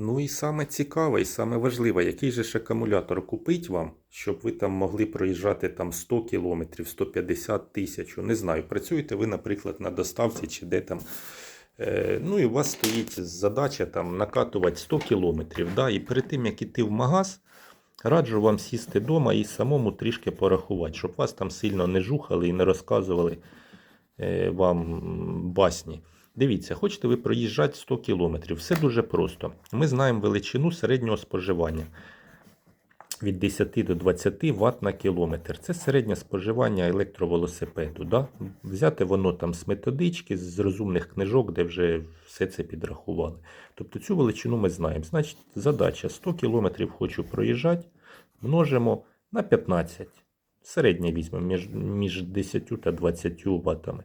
Ну і саме цікаве, і саме важливе, який же ж акумулятор купить вам, щоб ви там могли проїжджати там 100 кілометрів, 150 тисяч. Не знаю, працюєте ви, наприклад, на доставці чи де там. Е, ну і у вас стоїть задача там накатувати 100 кілометрів. Да? І перед тим, як іти в магаз, раджу вам сісти вдома і самому трішки порахувати, щоб вас там сильно не жухали і не розказували е, вам басні. Дивіться, хочете ви проїжджати 100 кілометрів. Все дуже просто. Ми знаємо величину середнього споживання від 10 до 20 Вт на кілометр. Це середнє споживання електровелосипеду. Да? Взяти воно там з методички, з розумних книжок, де вже все це підрахували. Тобто цю величину ми знаємо. Значить, задача 100 кілометрів хочу проїжджати, множимо на 15. Середнє візьмемо між, між 10 та 20 ваттами.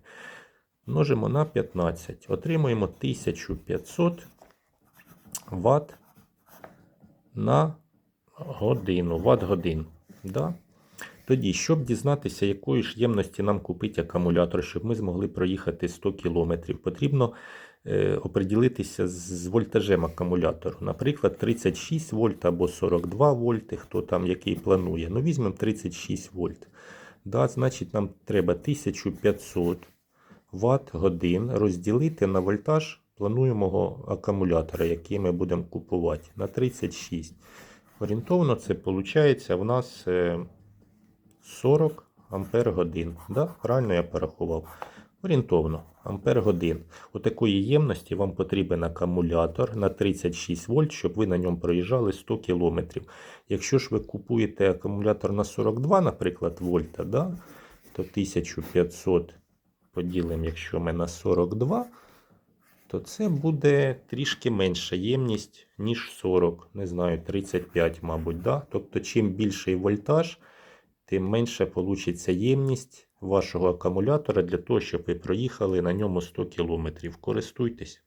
Множимо на 15. Отримуємо 1500 Вт на годину, ватт годин. Да? Тоді, щоб дізнатися, якої ж ємності нам купить акумулятор, щоб ми змогли проїхати 100 км, потрібно е, оприділитися з вольтажем акумулятору. Наприклад, 36 вольт або 42 вольти, хто там який планує. Ну, візьмемо 36 вольт. Да, значить, нам треба 1500 Вт годин розділити на вольтаж плануємого акумулятора, який ми будемо купувати, на 36. Орієнтовно це виходить в нас е, 40 ампер годин. Да? Правильно я порахував. Орієнтовно, ампер годин. У такої ємності вам потрібен акумулятор на 36 вольт, щоб ви на ньому проїжджали 100 км. Якщо ж ви купуєте акумулятор на 42, наприклад, вольта, да? то 1500 поділимо, якщо ми на 42, то це буде трішки менша ємність, ніж 40, не знаю, 35, мабуть. Да? Тобто, чим більший вольтаж, тим менше получиться ємність вашого акумулятора для того, щоб ви проїхали на ньому 100 км. Користуйтесь.